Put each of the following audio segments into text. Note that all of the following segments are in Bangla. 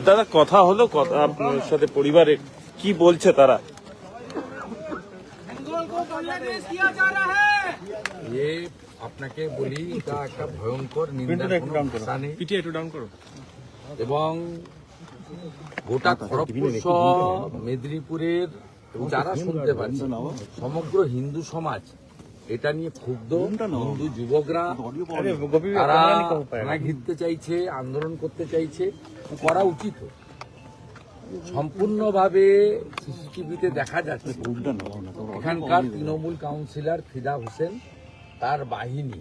দাদা কথা হলো কথা আপনার সাথে পরিবারে কি বলছে তারা? আপনাকে বলি তা একটা ভয়ঙ্কর এবং গোটা মেদিনীপুরের যারা শুনতে পাচ্ছে সমগ্র হিন্দু সমাজ এটা নিয়ে ক্ষুব্ধ হিন্দু যুবকরা তারা ঘিরতে চাইছে আন্দোলন করতে চাইছে করা উচিত। সম্পূর্ণভাবে সিসিটিভিতে দেখা যাচ্ছে। এখানকার তৃণমূল কাউন্সিলর ফিদা হোসেন তার বাহিনী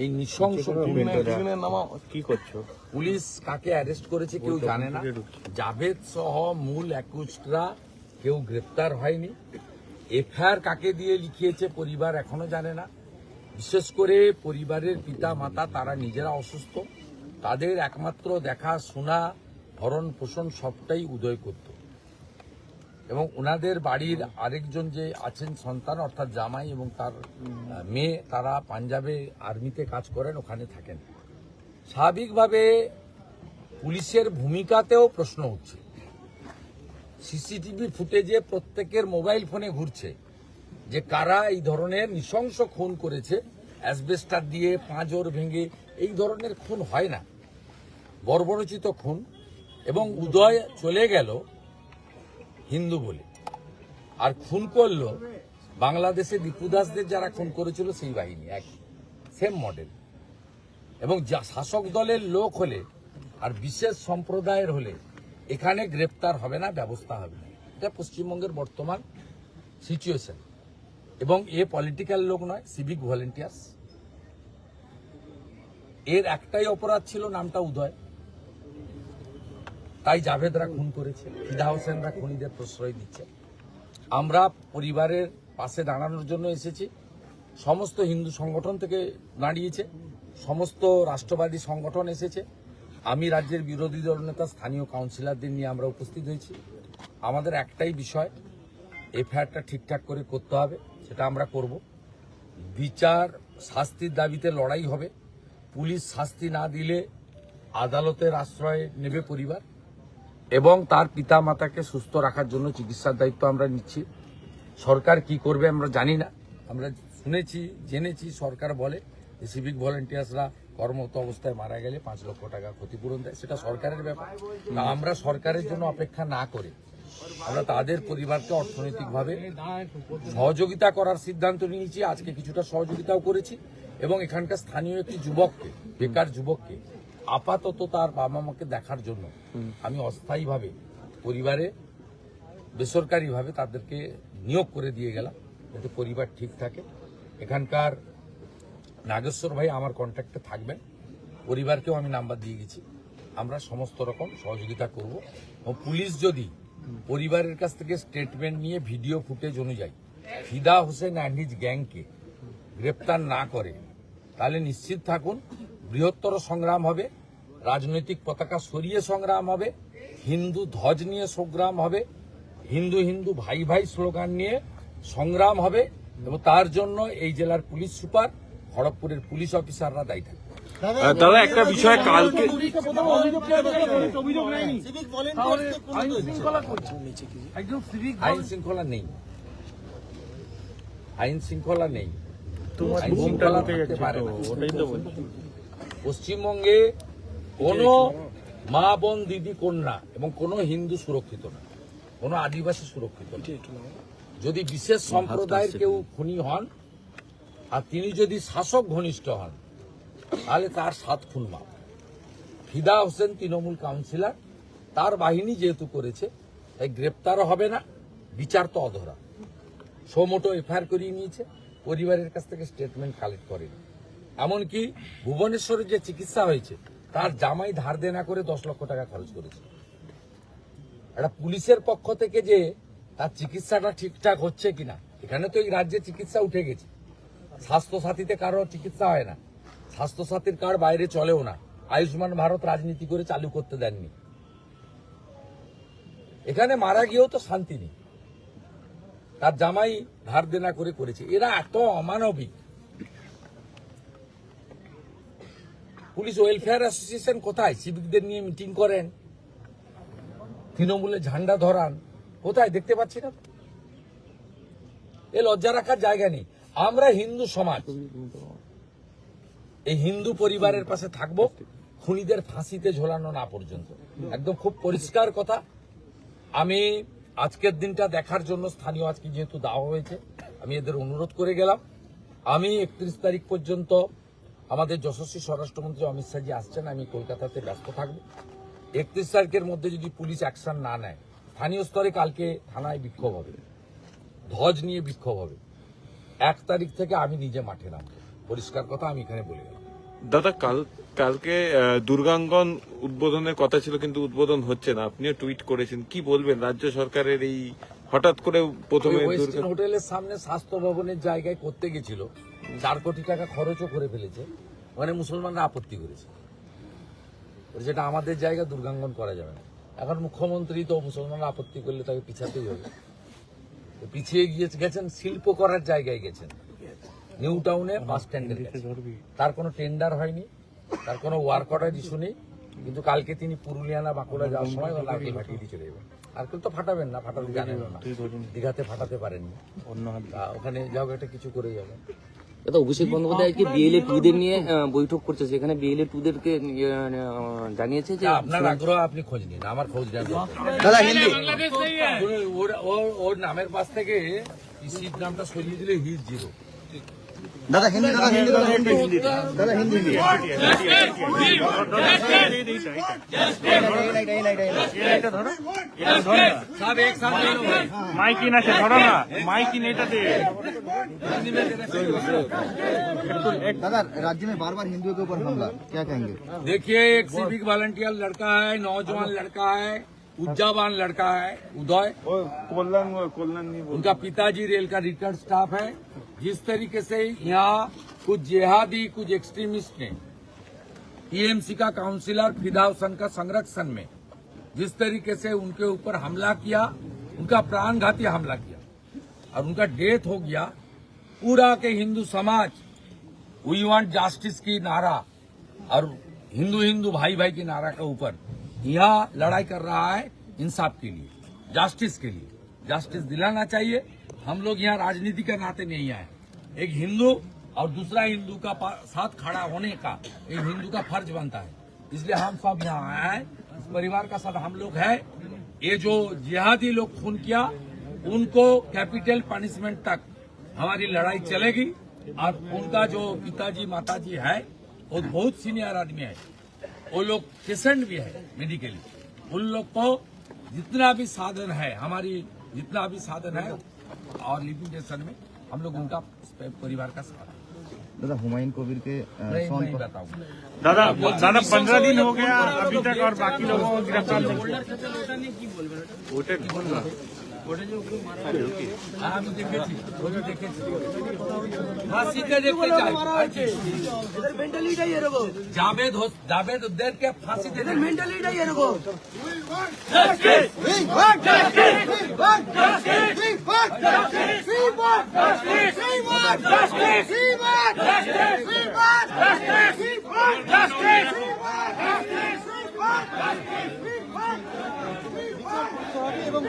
এই নৃশংস কি করছ? পুলিশ কাকে অ্যারেস্ট করেছে কেউ জানে না। জাভেদ সহ মূল একুশরা কেউ গ্রেপ্তার হয়নি। এফআইআর কাকে দিয়ে লিখিয়েছে পরিবার এখনও জানে না। বিশেষ করে পরিবারের পিতা মাতা তারা নিজেরা অসুস্থ। তাদের একমাত্র দেখা শোনা ভরণ পোষণ সবটাই উদয় করত এবং ওনাদের বাড়ির আরেকজন যে আছেন সন্তান, অর্থাৎ জামাই এবং তার মেয়ে, তারা পাঞ্জাবে আর্মিতে কাজ করেন, ওখানে থাকেন। স্বাভাবিকভাবে পুলিশের ভূমিকাতেও প্রশ্ন উঠছে। সিসিটিভি ফুটেজে প্রত্যেকের মোবাইল ফোনে ঘুরছে যে কারা এই ধরনের নৃশংস খুন করেছে, অ্যাসবেস্টার দিয়ে পাঁজর ভেঙে, এই ধরনের খুন হয় না। বর্বরচিত খুন এবং উদয় চলে গেল হিন্দু বলে। আর খুন করল বাংলাদেশে দীপুদাসদের যারা খুন করেছিল সেই বাহিনী এক সেম মডেল এবং যা শাসক দলের লোক হলে আর বিশেষ সম্প্রদায়ের হলে এখানে গ্রেপ্তার হবে না, ব্যবস্থা হবে না। এটা পশ্চিমবঙ্গের বর্তমান সিচুয়েশন এবং এ পলিটিক্যাল লোক নয় সিভিক ভলেন্টিয়ার্স এর একটাই অপরাধ ছিল, নামটা উদয়। তাই জাভেদরা খুন করেছে, ফিদা হোসেনরা খুনিদের প্রশ্রয় দিচ্ছে। আমরা পরিবারের পাশে দাঁড়ানোর জন্য এসেছি। সমস্ত হিন্দু সংগঠন থেকে দাঁড়িয়েছে, সমস্ত রাষ্ট্রবাদী সংগঠন এসেছে। আমি রাজ্যের বিরোধী দল নেতা, স্থানীয় কাউন্সিলরদের নিয়ে আমরা উপস্থিত হয়েছি। আমাদের একটাই বিষয়, এফআইআরটা ঠিকঠাক করে করতে হবে, সেটা আমরা করব। বিচার শাস্তির দাবিতে লড়াই হবে। পুলিশ শাস্তি না দিলে আদালতের আশ্রয় নেবে পরিবার। এবং তার পিতা মাতাকে সুস্থ রাখার জন্য চিকিৎসার দায়িত্ব আমরা নিচ্ছি। সরকার কি করবে আমরা জানি না। আমরা শুনেছি, জেনেছি, সরকার বলে যে সিভিক ভলেন্টিয়ার্সরা কর্মরত অবস্থায় মারা গেলে পাঁচ লক্ষ টাকা ক্ষতিপূরণ দেয়। সেটা সরকারের ব্যাপার। আমরা সরকারের জন্য অপেক্ষা না করে আমরা তাদের পরিবারকে অর্থনৈতিকভাবে সহযোগিতা করার সিদ্ধান্ত নিয়েছি। আজকে কিছুটা সহযোগিতাও করেছি এবং এখানকার স্থানীয় একটি যুবককে, বেকার যুবককে আপাতত তার বাবা মাকে দেখার জন্য আমি অস্থায়ীভাবে পরিবারে বেসরকারিভাবে তাদেরকে নিয়োগ করে দিয়ে গেলাম যাতে পরিবার ঠিক থাকে। এখানকার নাগেশ্বর ভাই আমার কন্ট্যাক্টে থাকবেন। পরিবারকেও আমি নাম্বার দিয়ে গেছি। আমরা সমস্ত রকম সহযোগিতা করব। এবং পুলিশ যদি পরিবারের কাছ থেকে স্টেটমেন্ট নিয়ে ভিডিও ফুটেজ অনুযায়ী ফিদা হোসেন অ্যান্ড হিজ গ্যাংকে গ্রেপ্তার না করে তাহলে নিশ্চিত থাকুন বৃহত্তর সংগ্রাম হবে রাজনৈতিক পতাকা সরিয়ে সংগ্রাম হবে হিন্দু ধ্বজ নিয়ে সংগ্রাম হবে হিন্দু হিন্দু ভাই ভাই স্লোগান নিয়ে সংগ্রাম হবে এবং তার জন্য এই জেলার পুলিশ সুপার খড়গপুরের পুলিশ অফিসাররা দায়ী থাকবে। দাদা একটা বিষয় কালকে আইন শৃঙ্খলা নেই। আইন শৃঙ্খলা নেই। আইন শৃঙ্খলা থাকতে পারে পশ্চিমবঙ্গে কোনো মা বোন দিদি কন্যা এবং কোনো হিন্দু সুরক্ষিত না কোনো আদিবাসী সুরক্ষিত না। যদি বিশেষ সম্প্রদায়ের কেউ খুনি হন আর তিনি যদি শাসক ঘনিষ্ঠ হন তাহলে তার সাত খুন মাপ। ফিদা হোসেন তৃণমূল কাউন্সিলর তার বাহিনী যেহেতু করেছে তাই গ্রেপ্তারও হবে না বিচার তো অধরা। সোমোটো এফআইআর করিয়ে নিয়েছে পরিবারের কাছ থেকে স্টেটমেন্ট কালেক্ট করেনি। এমনকি ভুবনেশ্বরে যে চিকিৎসা হয়েছে, তার জামাই ধার দেনা করে দশ লক্ষ টাকা খরচ করেছে। একটা পুলিশের পক্ষ থেকে যে তার চিকিৎসাটা ঠিকঠাক হচ্ছে কিনা, এখানে তো এই রাজ্যে চিকিৎসা উঠে গেছে। স্বাস্থ্যসাথীতে কারও চিকিৎসা হয় না। স্বাস্থ্যসাথীর কার্ড বাইরে চলেও না। আয়ুষ্মান ভারত রাজনীতি করে চালু করতে দেননি। এখানে মারা গিয়েও তো শান্তি নেই। তার জামাই ধার দেনা করে করেছে। এরা এত অমানবিক। পুলিশ ওয়েলফেয়ার অ্যাসোসিয়েশন কোথায়? সিভিকদের নিয়ে মিটিং করেন। তৃণমূলে ঝান্ডা ধরান। কোথায়? দেখতে পাচ্ছি না। এ লজ্জা রাখার জায়গা নেই। আমরা হিন্দু সমাজ। এই হিন্দু পরিবারের পাশে থাকব। খুনিদের ফাঁসিতে ঝোলানো না পর্যন্ত। একদম খুব পরিষ্কার কথা। আমি আজকের দিনটা দেখার জন্য স্থানীয় আজকে যেহেতু দেওয়া হয়েছে, আমি এদের অনুরোধ করে গেলাম। আমি একত্রিশ তারিখ পর্যন্ত আমাদের যশস্বী স্বরাষ্ট্রমন্ত্রী অমিত শাহজি আসছেন আমি কলকাতাতে ব্যস্ত থাকব। একত্রিশ তারিখের মধ্যে যদি পুলিশ অ্যাকশন না নেয় স্থানীয় স্তরে কালকে থানায় বিক্ষোভ হবে ধ্বজ নিয়ে বিক্ষোভ হবে। এক তারিখ থেকে আমি নিজে মাঠে নামবো। পরিষ্কার কথা আমি এখানে বলে গেলাম। দাদা কাল কালকে দুর্গাঙ্গন উদ্বোধনের কথা ছিল কিন্তু উদ্বোধন হচ্ছে না। আপনিও টুইট করেছেন। কি বলবেন? রাজ্য সরকারের এই হঠাৎ করে প্রথমে হোটেলের সামনে স্বাস্থ্য ভবনের জায়গায় করতে গেছিল। চার কোটি টাকা খরচও করে ফেলেছে। ওখানে মুসলমানরা আপত্তি করেছে। যেটা আমাদের জায়গা দুর্গাঙ্গন করা যাবে না। এখন মুখ্যমন্ত্রী তো মুসলমানরা আপত্তি করলে তাকে পিছাতেই হবে। পিছিয়ে গিয়ে গেছেন শিল্প করার জায়গায় গেছেন। নিউ টাউনে বাস স্ট্যান্ডের তার কোনো টেন্ডার হয়নি তার কোনো ওয়ার্ক অর্ডার ইস্যু নেই। কিন্তু কালকে তিনি পুরুলিয়া না বাঁকুড়া যাওয়ার সময় নারকেল ফাটিয়ে দিয়ে চলে যাবেন। কেউ তো ফাটাবেন না ফাটাতে জানেন না। দীঘাতে ফাটাতে পারেননি। তা ওখানে যাও একটা কিছু করে যাবেন দাদা অভিষেক বন্দ্যোপাধ্যায় আজকে বিএলএ টুদের নিয়ে বৈঠক করছে? সেখানে বিএলএ টু দের কে জানিয়েছে যে আপনার আগ্রহ আপনি খোঁজ নিন আমার খোঁজ দাদা হিন্দি। ওর নামের পাশ থেকে নামটা সরিয়ে দিলে হিজ জিরো दादा हिंदी दादा हिंदी दादा हिंदी। दादा हिंदी हिंदी सब एक साथ ले लो ना से धरो ना माइकी नहीं दे दादा राज्य में बार बार हिंदुओं के ऊपर हमला क्या कहेंगे? देखिए एक सिविक वॉलंटियर लड़का है नौजवान लड़का है उज्जावान लड़का है उदय। कोल्लन कोल्लन उनका पिताजी रेल का रिटायर्ड स्टाफ है। जिस तरीके से यहाँ कुछ जिहादी, कुछ एक्सट्रीमिस्ट ने टीएमसी का काउंसिलर फिदा हुसैन का संरक्षण में जिस तरीके से उनके ऊपर हमला किया, उनका प्राणघाती हमला किया और उनका डेथ हो गया, पूरा के हिंदू समाज वी वांट जस्टिस की नारा और हिंदू हिंदू भाई भाई की नारा के ऊपर यह लड़ाई कर रहा है इंसाफ के लिए जस्टिस के लिए। जस्टिस दिलाना चाहिए हम लोग यहाँ राजनीति के नाते नहीं आए। एक हिंदू और दूसरा हिंदू का साथ खड़ा होने का एक हिंदू का फ़र्ज़ बनता है। इसलिए हम सब यहाँ आए हैं। इस परिवार का साथ हम लोग है। ये जो जिहादी लोग खून किया, उनको कैपिटल पनिशमेंट तक हमारी लड़ाई चलेगी और उनका जो पिताजी, माताजी है, वो बहुत सीनियर आदमी है। वो लोग पेशेंट भी है मेडिकली। उन लोग को जितना भी साधन है, हमारी जितना भी साधन है और लिपिड स्टेशन में हम लोग उनका परिवार का सहारा दादा हुमायूं कोविर के दादा दादा पंद्रह दिन हो गया अभी तक और बाकी लोगों को गिरफ़्तार ফাঁসিতে দেখতে চাই? জাভেদ জাভেদ ওদেরকে ফাঁসিতে মেন্টালিটাই এরকম করতে হবে এবং